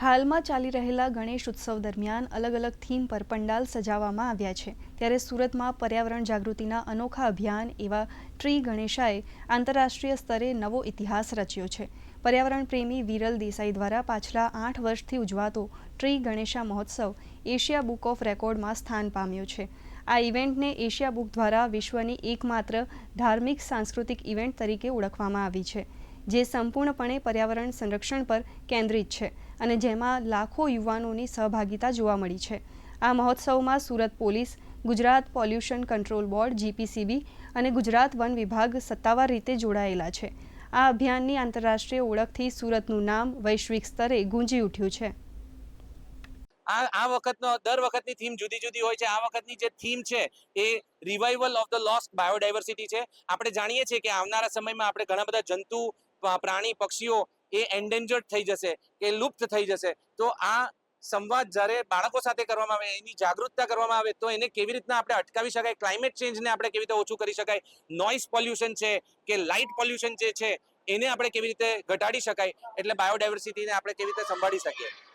હાલમાં ચાલી રહેલા ગણેશ ઉત્સવ દરમિયાન અલગ અલગ થીમ પર પંડાલ સજાવવામાં આવ્યા છે. ત્યારે સુરતમાં પર્યાવરણ જાગૃતિના અનોખા અભિયાન એવા ટ્રી ગણેશાએ આંતરરાષ્ટ્રીય સ્તરે નવો ઇતિહાસ રચ્યો છે. પર્યાવરણ પ્રેમી વિરલ દેસાઈ દ્વારા પાછલા આઠ વર્ષથી ઉજવાતો ટ્રી ગણેશા મહોત્સવ એશિયા બુક ઓફ રેકોર્ડમાં સ્થાન પામ્યો છે. આ ઇવેન્ટને એશિયા બુક દ્વારા વિશ્વની એકમાત્ર ધાર્મિક સાંસ્કૃતિક ઇવેન્ટ તરીકે ઓળખવામાં આવી છે. જે સંપૂર્ણપણે પર્યાવરણ સંરક્ષણ પર કેન્દ્રિત છે અને જેમાં લાખો યુવાનોની સહભાગિતા જોવા મળી છે. આ મહોત્સવમાં Surat police, Gujarat pollution control board, GPCB અને ગુજરાત વન વિભાગ સત્તાવાર રીતે જોડાયેલા છે. આ અભિયાનની આંતરરાષ્ટ્રીય ઓળખથી સુરતનું નામ વૈશ્વિક સ્તરે ગુંજી ઉઠ્યું છે. આ આ વખતનો, દર વખતની થીમ જુદી જુદી હોય છે. આ વખતની જે થીમ છે એ revival of the lost biodiversity છે. આપણે જાણીએ છીએ કે આવનારા સમયમાં આપણે ઘણા બધા જંતુ પ્રાણી, પક્ષીઓ એ એન્ડેન્જર્ડ થઈ જશે, કે લુપ્ત થઈ જશે. તો આ સંવાદ જ્યારે બાળકો સાથે કરવામાં આવે, એની જાગૃતતા કરવામાં આવે, તો એને કેવી રીતના આપણે અટકાવી શકાય? ક્લાઇમેટ ચેન્જને આપણે કેવી રીતે ઓછું કરી શકાય? નોઇઝ પોલ્યુશન છે કે લાઇટ પોલ્યુશન જે છે, એને આપણે કેવી રીતે ઘટાડી શકાય? એટલે બાયોડાયવર્સિટીને આપણે કેવી રીતે સંભાળી શકીએ?